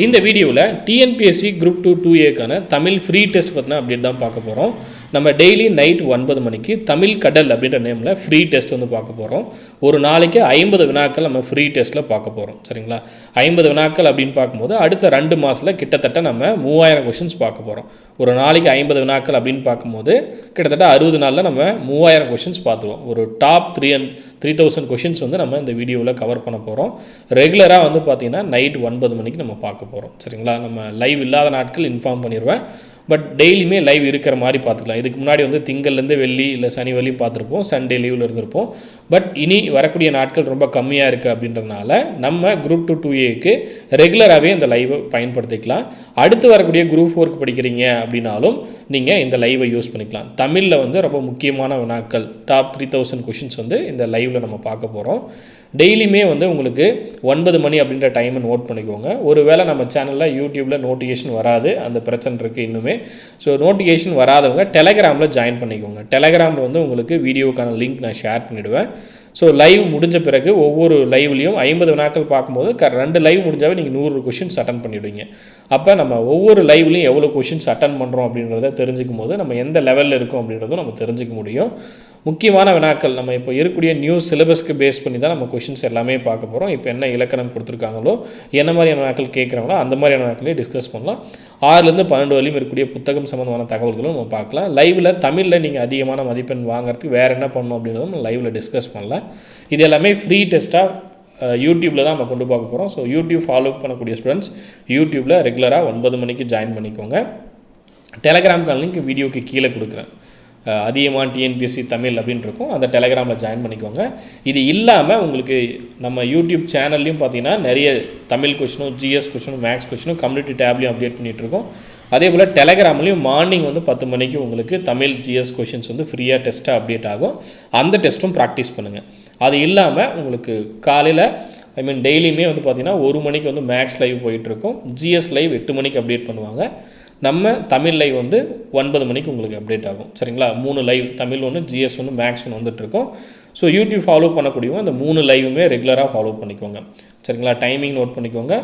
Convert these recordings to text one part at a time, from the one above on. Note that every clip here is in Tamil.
இந்த வீடியோவில் டிஎன்பிஎஸ்சி குரூப் டூ டூ ஏக்கான தமிழ் ஃப்ரீ டெஸ்ட் பற்றின அப்டேட் தான் பார்க்க போகிறோம் நம்ம டெய்லி நைட் ஒன்பது மணிக்கு தமிழ் கடல் அப்படின்ற நேமில் ஃப்ரீ டெஸ்ட் வந்து பார்க்க போகிறோம் ஒரு நாளைக்கு ஐம்பது வினாக்கள் நம்ம ஃப்ரீ டெஸ்ட்டில் பார்க்க போகிறோம் சரிங்களா? ஐம்பது வினாக்கள் அப்படின்னு பார்க்கும்போது அடுத்த ரெண்டு மாதத்தில் கிட்டத்தட்ட நம்ம மூவாயிரம் கொஷின்ஸ் பார்க்க போகிறோம் ஒரு நாளைக்கு ஐம்பது வினாக்கள் அப்படின்னு பார்க்கும்போது கிட்டத்தட்ட அறுபது நாளில் நம்ம மூவாயிரம் கொஷின்ஸ் பார்த்துருவோம். ஒரு top three and three thousand questions வந்து நம்ம இந்த வீடியோவில் கவர் பண்ண போகிறோம் ரெகுலராக வந்து பார்த்திங்கன்னா நைட் ஒன்பது மணிக்கு நம்ம பார்க்க போகிறோம் சரிங்களா? நம்ம லைவ் இல்லாத நாட்கள் இன்ஃபார்ம் பண்ணிடுவேன் பட் டெய்லியுமே லைவ் இருக்கிற மாதிரி பார்த்துக்கலாம். இதுக்கு முன்னாடி வந்து திங்கள்லேருந்து வெள்ளி இல்லை சனி வரையும் பார்த்துருப்போம். சண்டே லீவில் இருந்திருப்போம். பட் இனி வரக்கூடிய நாட்கள் ரொம்ப கம்மியாக இருக்குது அப்படின்றதுனால நம்ம குரூப் டூ டூ ஏக்கு ரெகுலராகவே இந்த லைவை பயன்படுத்திக்கலாம். அடுத்து வரக்கூடிய குரூப் ஃபோருக்கு படிக்கிறீங்க அப்படின்னாலும் நீங்கள் இந்த லைவை யூஸ் பண்ணிக்கலாம். தமிழில் வந்து ரொம்ப முக்கியமான வினாக்கள் டாப் த்ரீ தௌசண்ட் கொஷின்ஸ் வந்து இந்த லைவில் நம்ம பார்க்க போகிறோம் டெய்லியுமே வந்து உங்களுக்கு ஒன்பது மணி அப்படின்ற டைமை நோட் பண்ணிக்கோங்க. ஒருவேளை நம்ம சேனலில் யூடியூப்பில் நோட்டிஃபிகேஷன் வராது அந்த பிரச்சனை இருக்குது இன்னுமே. ஸோ நோட்டிஃபிகேஷன் வராதவங்க டெலகிராமில் ஜாயின் பண்ணிக்கோங்க. டெலகிராமில் வந்து உங்களுக்கு வீடியோக்கான லிங்க் நான் ஷேர் பண்ணிவிடுவேன் ஸோ லைவ் முடிஞ்ச பிறகு ஒவ்வொரு லைவ்லையும் ஐம்பது வினாக்கள் பார்க்கும்போது க ரெண்டு லைவ் முடிஞ்சாவே நீங்கள் நூறு கொஷின்ஸ் அட்டன் பண்ணிவிடுவீங்க அப்போ நம்ம ஒவ்வொரு லைவ்லையும் எவ்வளோ கொஷின்ஸ் அட்டன் பண்ணுறோம் அப்படின்றத தெரிஞ்சுக்கும் போது நம்ம எந்த லெவலில் இருக்கோம் அப்படின்றதும் நம்ம தெரிஞ்சுக்க முடியும். முக்கியமான வினாக்கள். நம்ம இப்போ இருக்கக்கூடிய நியூ சிலபஸ்க்கு பேஸ் பண்ணி தான் நம்ம கொஷின்ஸ் எல்லாமே பார்க்க போகிறோம் இப்போ என்ன இலக்கணம் கொடுத்துருக்காங்களோ என்ன மாதிரியான வினாக்கள் கேட்குறாங்களோ அந்த மாதிரியான வினாக்களே டிஸ்கஸ் பண்ணலாம். ஆறுலேருந்து பன்னெண்டு வரையும் இருக்கக்கூடிய புத்தகம் சம்மந்தமான தகவல்களும் நம்ம பார்க்கலாம். லைவில் தமிழில் நீங்கள் அதிகமான மதிப்பெண் வாங்குறதுக்கு வேறு என்ன பண்ணணும் அப்படின்றதும் நம்ம லைவில் டிஸ்கஸ் பண்ணலாம். இது எல்லாமே ஃப்ரீ டெஸ்ட்டாக யூடியூப்பில் தான் நம்ம கொண்டு பார்க்க போகிறோம் ஸோ யூடியூப் ஃபாலோ பண்ணக்கூடிய ஸ்டூடெண்ட்ஸ் யூடியூப்பில் ரெகுலராக ஒன்பது மணிக்கு ஜாயின் பண்ணிக்கோங்க. டெலகிராம் கால் லிங்க் வீடியோக்கு கீழே கொடுக்குறேன். அஹ் அதிகமாக டிஎன்பிஎஸ்சி தமிழ் அப்படின்னு இருக்கும் அந்த டெலகிராமில் ஜாயின் பண்ணிக்கோங்க. இது இல்லாமல் உங்களுக்கு நம்ம யூடியூப் சேனல்லையும் பார்த்தீங்கன்னா நிறைய தமிழ் கொஷினும் ஜிஎஸ் கொஷினும் மேக்ஸ் கொஷினும் கம்யூனிட்டி டேப்லையும் அப்டேட் பண்ணிகிட்ருக்கோம் அதே போல் டெலகிராம்லேயும் மார்னிங் வந்து பத்து மணிக்கு உங்களுக்கு தமிழ் ஜிஎஸ் கொஷின்ஸ் வந்து ஃப்ரீயாக டெஸ்ட்டாக அப்டேட் ஆகும். அந்த டெஸ்ட்டும் ப்ராக்டிஸ் பண்ணுங்கள் அது இல்லாமல் உங்களுக்கு காலையில் ஐ மீன் டெய்லியுமே வந்து பார்த்திங்கன்னா ஒரு மணிக்கு வந்து மேக்ஸ் லைவ் போயிட்டுருக்கும். ஜிஎஸ் லைவ் எட்டு மணிக்கு அப்டேட் பண்ணுவாங்க. நம்ம தமிழ் லைவ் வந்து ஒன்பது மணிக்கு உங்களுக்கு அப்டேட் ஆகும். சரிங்களா? மூணு லைவ் தமிழ் ஒன்று ஜிஎஸ் ஒன்று மேக்ஸ் ஒன்று வந்துட்டுருக்கோம். ஸோ யூடியூப் ஃபாலோ பண்ணக்கூடியவங்க அந்த மூணு லைவுமே ரெகுலராக ஃபாலோ பண்ணிக்கோங்க. சரிங்களா? டைமிங் நோட் பண்ணிக்கோங்க.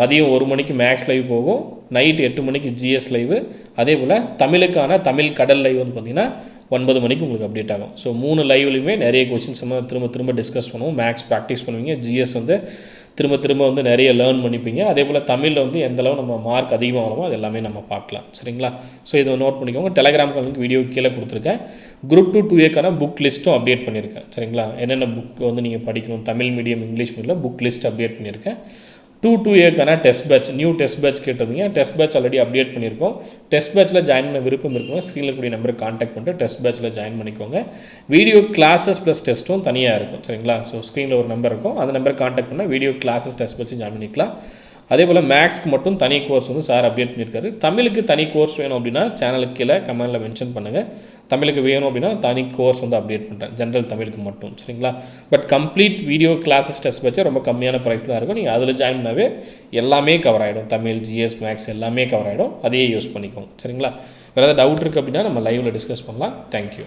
மதியம் ஒரு மணிக்கு மேக்ஸ் லைவ் போகும். நைட் எட்டு மணிக்கு ஜிஎஸ் லைவு அதே போல் தமிழுக்கான தமிழ் கடல் லைவ் வந்து பார்த்திங்கன்னா ஒன்பது மணிக்கு உங்களுக்கு அப்டேட் ஆகும். ஸோ மூணு லைவ்லையுமே நிறைய கொஷின்ஸ் நம்ம திரும்ப திரும்ப டிஸ்கஸ் பண்ணுவோம். மேக்ஸ் ப்ராக்டிஸ் பண்ணுவீங்க. ஜிஎஸ் வந்து திரும்ப திரும்ப வந்து நிறைய லேர்ன் பண்ணிப்பீங்க. அதே போல் தமிழில் வந்து எந்த அளவு நம்ம மார்க் அதிகமாகணுமோ அது எல்லாமே நம்ம பார்க்கலாம். சரிங்களா? ஸோ இதை நோட் பண்ணிக்கோங்க. டெலகிராம் லிங்க் வீடியோ கீழே கொடுத்துருக்கேன். குரூப் டூ டூ ஏக்கான புக் லிஸ்ட்டும் அப்டேட் பண்ணியிருக்கேன். சரிங்களா? என்னென்ன புக் வந்து நீங்கள் படிக்கணும்? Tamil medium English medium book list update பண்ணியிருக்கேன். Two two ஏக்கான test batch new test batch கேட்டிருந்தீங்க. டெஸ்ட் பேட்ச் ஆல்ரெடி அப்டேட் பண்ணியிருக்கோம். டெஸ்ட் பேட்ச்சில் ஜாயின் பண்ண விருப்பம் இருக்கும் ஸ்க்ரீனில் கூடிய நம்பருக்கு காண்டாக்ட் பண்ணிட்டு டெஸ்ட் பேட்ச்சில் ஜாயின் பண்ணிக்கோங்க. வீடியோ கிளாஸஸ் ப்ளஸ் டெஸ்ட்டும் தனியாக இருக்கும் சரிங்களா? ஸோ ஸ்க்ரீனில் ஒரு நம்பர் இருக்கும். அந்த நம்பருக்கு காண்டாக்ட் பண்ணால் வீடியோ கிளாஸஸ் டெஸ்ட் வச்சு ஜாயின் பண்ணிக்கலாம். அதே போல் மேக்ஸ்க்கு மட்டும் தனி கோர்ஸ் வந்து சார் அப்டேட் பண்ணியிருக்காரு. தமிழுக்கு தனி கோர்ஸ் வேணும் அப்படின்னா சேனலுக்கு கீழே கமெண்டில் மென்ஷன் பண்ணுங்கள் தமிழுக்கு வேணும் அப்படின்னா தனி கோர்ஸ் வந்து அப்டேட் பண்ணுறேன் ஜென்ரல் தமிழுக்கு மட்டும் சரிங்களா? But complete video classes test வச்சு ரொம்ப கம்மியான ப்ரைஸ் தான் இருக்கும். நீங்கள் அதில் ஜாயின் பண்ணவே எல்லாமே கவர் ஆகிடும் தமிழ் ஜிஎஸ் மேக்ஸ் எல்லாமே கவர் ஆகிடும் அதையே யூஸ் பண்ணிக்கோங்க சரிங்களா? வேறு ஏதாவது டவுட் இருக்குது அப்படின்னா நம்ம லைவில் டிஸ்கஸ் பண்ணலாம். தேங்க்யூ